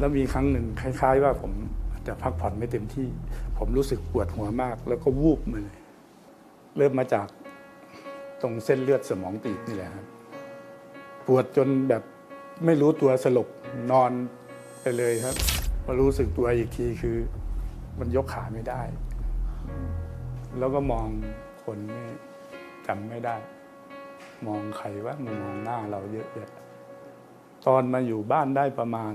แล้วมีครั้งหนึ่งคล้าย ๆ ว่าผมจะพักผ่อนไม่เต็มที่ ผมรู้สึกปวดหัวมาก แล้วก็วูบมาเลย เริ่มมาจากตรงเส้นเลือดสมองตีบนี่แหละครับปวดจนแบบไม่รู้ตัวสลบนอนไปเลยครับมารู้สึกตัวอีกทีคือ มันยกขาไม่ได้ แล้วก็มองคนไม่จำไม่ได้ มองใครว่ามามองหน้าเราเยอะแยะตอนมาอยู่บ้านได้ประมาณ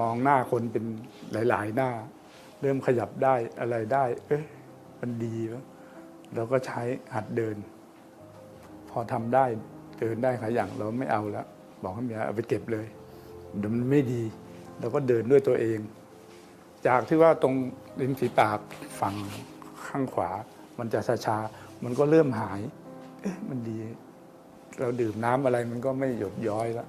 มองหน้าคนเป็นหลาย ๆ หน้า เริ่มขยับได้อะไรได้ เอ๊ะมันดีแล้วเราก็ใช้หัดเดิน พอทำได้เดินได้ขายอย่างเราไม่เอาแล้วบอกให้เมียเอาไปเก็บเลยเดี๋ยวมันไม่ดีเราก็เดินด้วยตัวเอง จากที่ว่าตรงริมฝีปากฝั่งข้างขวา มันจะชาๆมันก็เริ่มหาย เอ๊ะมันดี เราดื่มน้ำอะไรมันก็ไม่หยดย้อยแล้ว